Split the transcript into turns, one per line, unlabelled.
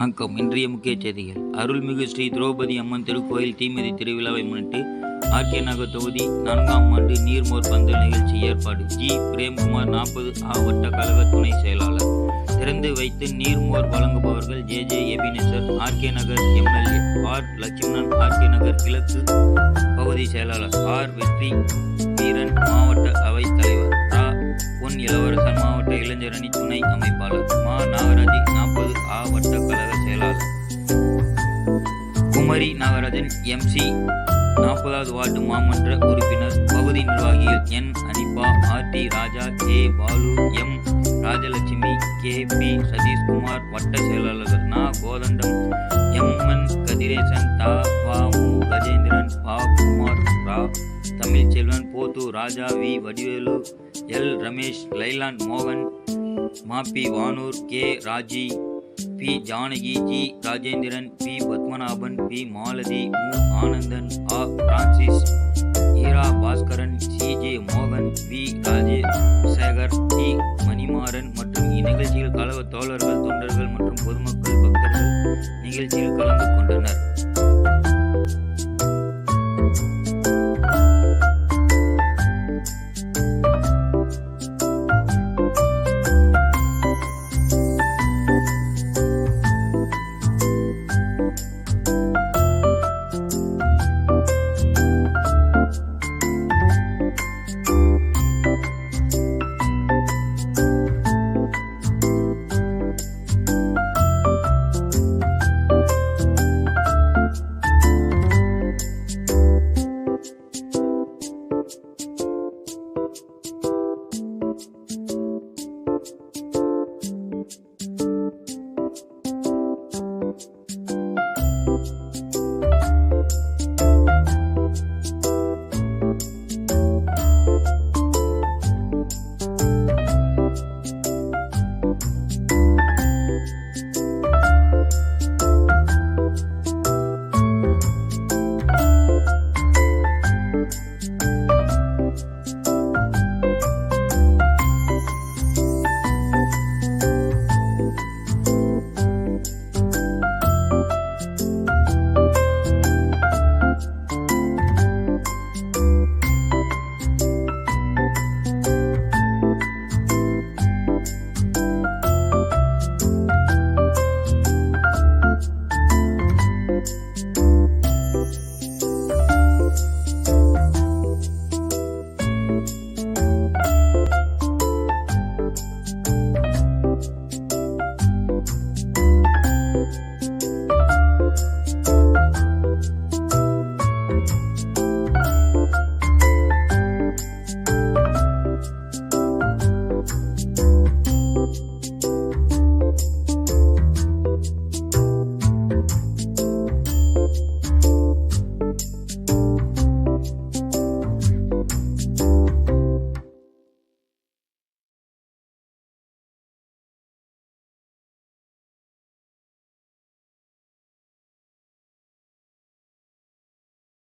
வணக்கம் இன்றைய முக்கிய செய்திகள். அருள்மிகு ஸ்ரீ திரௌபதி அம்மன் திருக்கோயில் தீமிதி திருவிழாவை முன்னிட்டு ஆர்கே நகர் தொகுதி நான்காம் ஆண்டு நீர்மோர் பந்தல் நிகழ்ச்சி ஏற்பாடு. ஜி. பிரேம்குமார் நாற்பது ஆவட்ட கழக துணை செயலாளர். திறந்து வைத்து நீர்மோர் வழங்குபவர்கள் J. J. Ebenezer R K Nagar MLA R. Lakshmanan R K Nagar கிழக்கு பகுதி செயலாளர் ஆர். வெற்றி வீரன் மாவட்ட அவை தலைவர் ரா. பொன் இளவரசன் மாவட்ட இளைஞரணி துணை அமைப்பாளர் மா. நாகராஜி கழக குமரி நாகராஜன் எம்சி நாற்பதாவது வார்டு மாமன்ற உறுப்பினர். பகுதி நிர்வாகிகள் N. Aniba R. D. Raja K Balu M. Rajalakshmi K. P. Satishkumar வட்ட செயலாளர்கள் நா. கோதண்டம் எம்என் கதிரேசன் தா. வா மு. கஜேந்திரன் பா. குமார் ரா. தமிழ்ச்செல்வன் போத்து Raja V. Vadivelu L. Ramesh Leyland மோகன் மாப்பி Vanur K. Raji P Janaki G Rajendran P Padmanabhan P Malathi மு. ஆனந்தன் ஆ